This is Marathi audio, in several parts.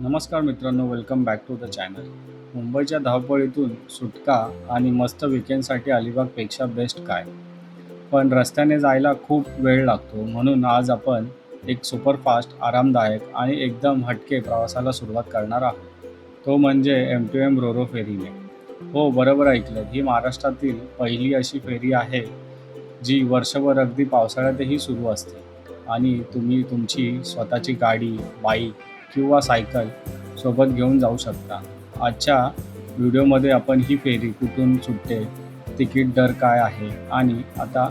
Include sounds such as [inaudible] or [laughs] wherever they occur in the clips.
नमस्कार मित्रांनो welcome back to the channel मुंबईच्या धावपळीतून सुटका आणि मस्त विकेंडसाठी अलिबागपेक्षा बेस्ट काय? पण रस्त्याने जायला खूप वेळ लागतो म्हणून आज आपण एक सुपरफास्ट आरामदायक आणि एकदम हटके प्रवासाला सुरुवात करणार आहोत. तो म्हणजे एम टू एम रोरो फेरीने. हो बरोबर ऐकलं. ही महाराष्ट्रातील पहिली अशी फेरी आहे जी वर्षभर अगदी पावसाळ्यातही सुरू असते. आणि तुम्ही तुमची स्वतःची गाडी बाईक किंवा सायकल सोबत घेऊन जाऊ शकता. आजच्या व्हिडिओमध्ये आपण ही फेरी कुठून सुटते तिकीट दर काय आहे आणि आता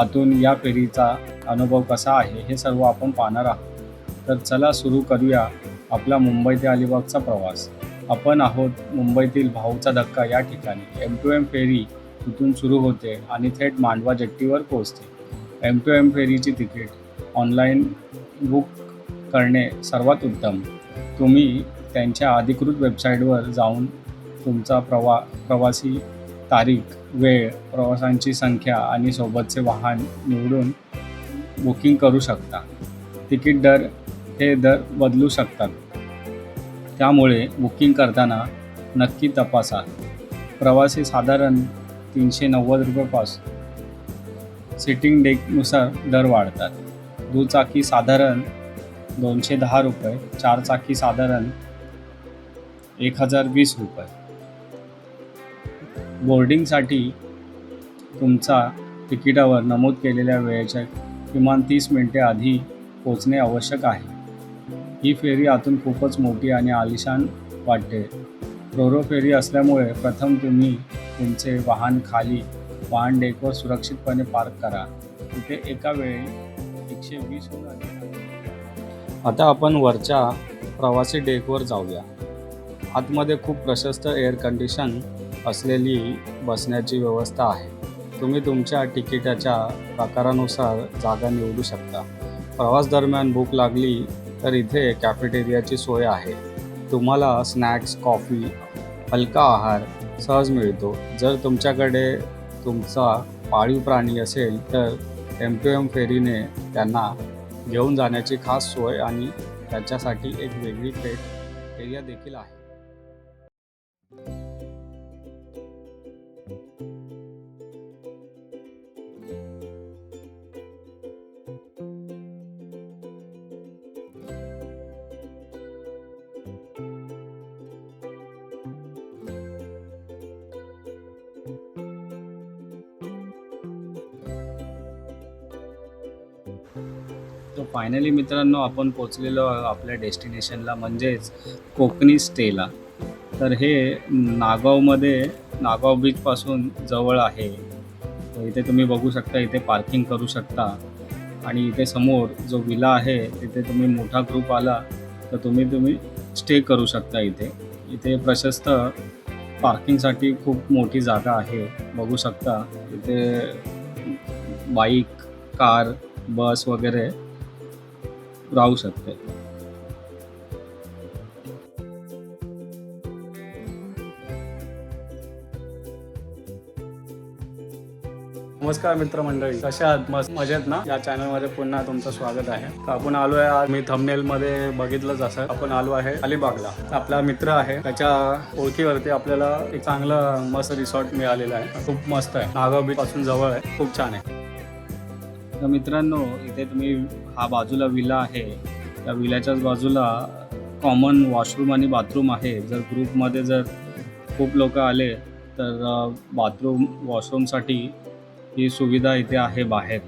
आतून या फेरीचा अनुभव कसा आहे हे सर्व आपण पाहणार आहोत. तर चला सुरू करूया आपला मुंबई ते अलिबागचा प्रवास. आपण आहोत मुंबईतील भाऊचा धक्का या ठिकाणी. एम टू एम फेरी तिथून सुरू होते आणि थेट मांडवा जेट्टीवर पोहोचते. एम टू एम फेरीची तिकीट ऑनलाईन बुक करणे सर्वात उत्तम. तुम्ही त्यांच्या अधिकृत वेबसाईटवर जाऊन तुमचा प्रवा प्रवासी तारीख वेळ प्रवासांची संख्या आणि सोबतचे वाहन निवडून बुकिंग करू शकता. तिकीट दर हे दर बदलू शकतात. त्यामुळे बुकिंग करताना नक्की तपासा. प्रवासी साधारण तीनशे नव्वद रुपयेपासून सिटिंग डेकनुसार दर वाढतात. दुचाकी साधारण दोनशे दहा रुपये चारचाकी साधारण एक हजार वीस रुपये. बोर्डिंगसाठी तुमचा तिकिटावर नमूद केलेल्या वेळेच्या किमान तीस मिनिटे आधी पोचणे आवश्यक आहे. ही फेरी आतून खूपच मोठी आणि आलिशान वाटते. रोरो फेरी असल्यामुळे प्रथम तुम्ही तुमचे वाहन खाली वाहन डेकवर सुरक्षितपणे पार्क करा. तिथे एका वेळी एकशे वीसहून अधिक आता आपण वरच्या प्रवासी डेकवर जाऊया. आतमध्ये खूप प्रशस्त एअर कंडिशन असलेली बसण्याची व्यवस्था आहे. तुम्ही तुमच्या तिकिटाच्या प्रकारानुसार जागा निवडू शकता. प्रवास दरम्यान भूक लागली तर इथे कॅफेटेरियाची सोय आहे. तुम्हाला स्नॅक्स कॉफी हलका आहार सहज मिळतो. जर तुमच्याकडे तुमचा पाळीव प्राणी असेल तर एम टू एम फेरीने त्यांना घेऊन जाण्याची खास सोय आणि त्याच्यासाठी एक वेगळी पेट एरिया देखील आहे. फायनली मित्रांनो आपण पोचलेलो आपल्या डेस्टिनेशनला म्हणजेच कोकणी स्टेला. तर हे नागावमध्ये नागाव बीचपासून जवळ आहे. तर इथे तुम्ही बघू शकता इथे पार्किंग करू शकता. आणि इथे समोर जो विला आहे तिथे तुम्ही मोठा ग्रुप आला तर तुम्ही तुम्ही स्टे करू शकता इथे. इथे प्रशस्त पार्किंगसाठी खूप मोठी जागा आहे. बघू शकता इथे बाईक कार बस वगैरे राहू शकते. नमस्कार मित्रमंडळी. कशा आहात? मस्त मजेत ना? या चॅनलमध्ये पुन्हा तुमचं स्वागत आहे. तर आपण आलो आहे आज. मी थंबनेल मध्ये बघितलंच असं आपण आलो आहे अलिबागला. आपला मित्र आहे. त्याच्या ओळखीवरती आपल्याला एक चांगलं मस्त रिसॉर्ट मिळालेलं आहे. खूप मस्त आहे. नागाव बीच पासून जवळ आहे. खूप छान आहे. तर मित्रांनो इथे तुम्ही हा बाजूला विला आहे. त्या विल्याच्याच बाजूला कॉमन वॉशरूम आणि बाथरूम आहे. जर ग्रुपमध्ये जर खूप लोक आले तर बाथरूम वॉशरूमसाठी ही सुविधा इथे आहे बाहेर.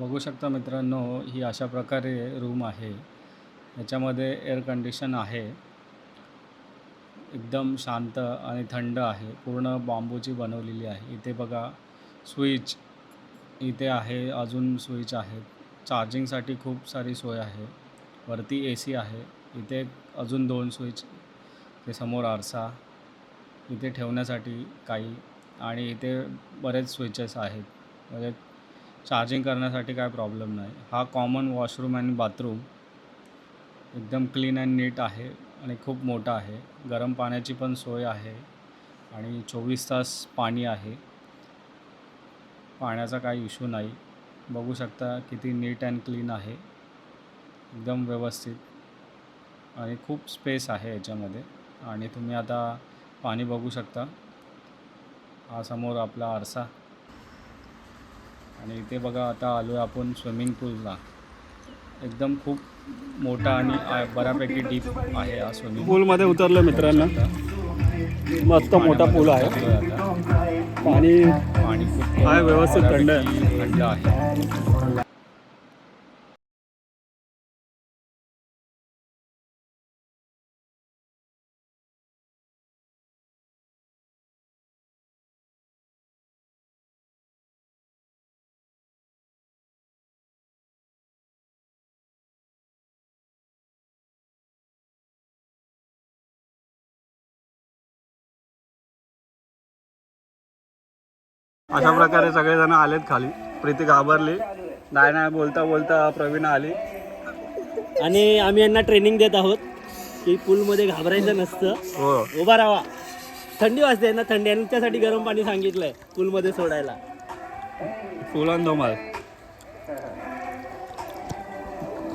बघू शकता मित्रांनो ही अशा प्रकारे रूम आहे. याच्यामध्ये एअर कंडिशन आहे. एकदम शांत आणि थंड आहे. पूर्ण बांबूची बनवलेली आहे. इथे बघा स्विच इथे आहे अजून स्विच आहेत चार्जिंगसाठी खूप सारी सोय आहे. वरती ए सी आहे. इथे अजून दोन स्विच ते समोर आरसा. इथे ठेवण्यासाठी काही आणि इथे बरेच स्विचेस आहेत. म्हणजे चार्जिंग करण्यासाठी काय प्रॉब्लेम नाही. हा कॉमन वॉशरूम आणि बाथरूम एकदम क्लीन अँड नीट आहे आणि खूप मोठा आहे. गरम पाण्याची पण सोय आहे आणि चोवीस तास पाणी आहे. पाण्याचा काही इश्यू नाही. बघू शकता किती नीट अँड क्लीन आहे. एकदम व्यवस्थित आणि खूप स्पेस आहे याच्यामध्ये. आणि तुम्ही आता पाणी बघू शकता. हा समोर आपला आरसा आणि इथे बघा आता आलो आहे आपण स्विमिंग पूलला एकदम खूप मोठा आणि बऱ्यापैकी डीप आहे हा स्विमिंग पूलमध्ये उतरलो मित्रांनो. मस्त मोठा पूल आहे. पाणी पाणी खूप व्यवस्थित थंड आहे. थंड आहे. अशा प्रकारे सगळेजण आलेत खाली. प्रीती घाबरली. नाही नाही बोलता बोलता प्रवीण आली. आणि आम्ही यांना ट्रेनिंग देत आहोत की पूलमध्ये घाबरायचं नसतं. हो. उभा राहा. थंडी वाजते यांना थंडी. आणि त्यासाठी गरम पाणी सांगितलंय पूलमध्ये सोडायला. फुलन धोमाल.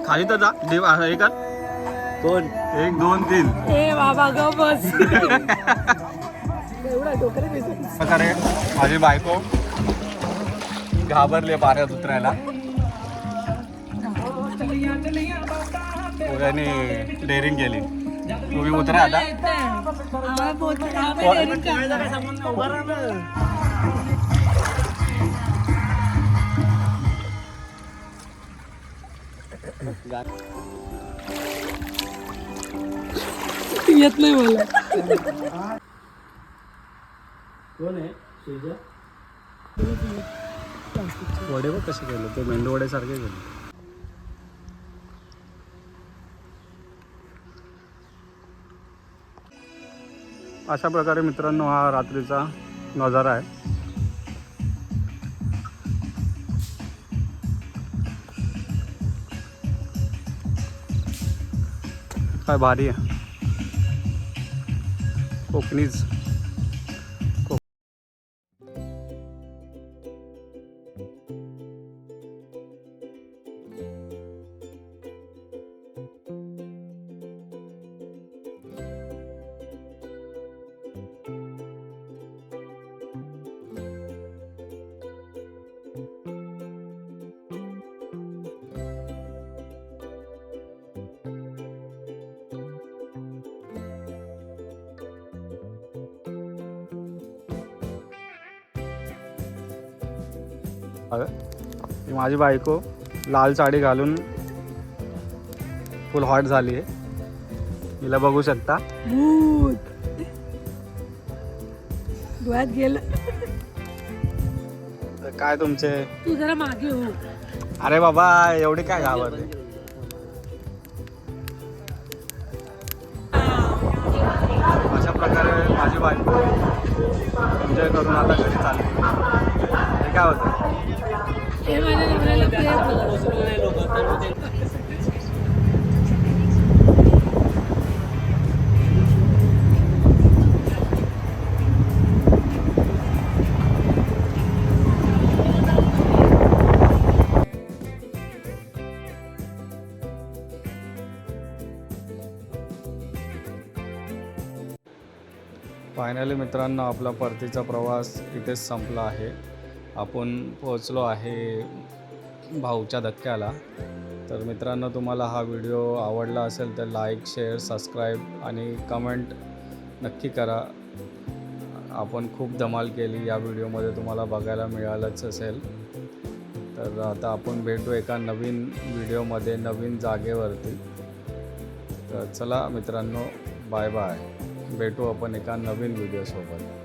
खाली तर जा. देव असं हे कर. कोण? एक दोन तीन. ए बाबा ग बस. [laughs] प्रकारे माझी बायको घाबरली पाण्यात उतरायला. डेअरिंग केली तुम्ही उतरा आता. येत नाही मला. कोण आहे? श्रीजा? वडे बघ कसे केले. ते मेंदू वड्यासारखे केले. अशा प्रकारे मित्रांनो हा रात्रीचा नजारा आहे. काय भारी आहे. कोकणीच. ही माझी बायको लाल साडी घालून फुल हॉट झाली आहे. हिला बघू शकता. गेलं. तर काय तुमचे? तू जरा मागे हो. अरे बाबा एवढी काय घाबरते अशा प्रकारे माझी बायको एन्जॉय करून आता घरी चालली. काय फायनली मित्रांनो आपला परतीचा प्रवास इथेच संपला आहे. आपण पोहोचलो आहे भाऊच्या धक्क्याला. तर मित्रांनो तुम्हाला हा व्हिडिओ आवडला असेल तर लाईक शेअर सबस्क्राईब आणि कमेंट नक्की करा. आपण खूप धमाल केली या व्हिडिओमध्ये तुम्हाला बघायला मिळालंच असेल. तर आता आपण भेटू एका नवीन व्हिडिओमध्ये नवीन जागेवरती. तर चला मित्रांनो बाय बाय भेटू आपण एका नवीन व्हिडिओसोबत.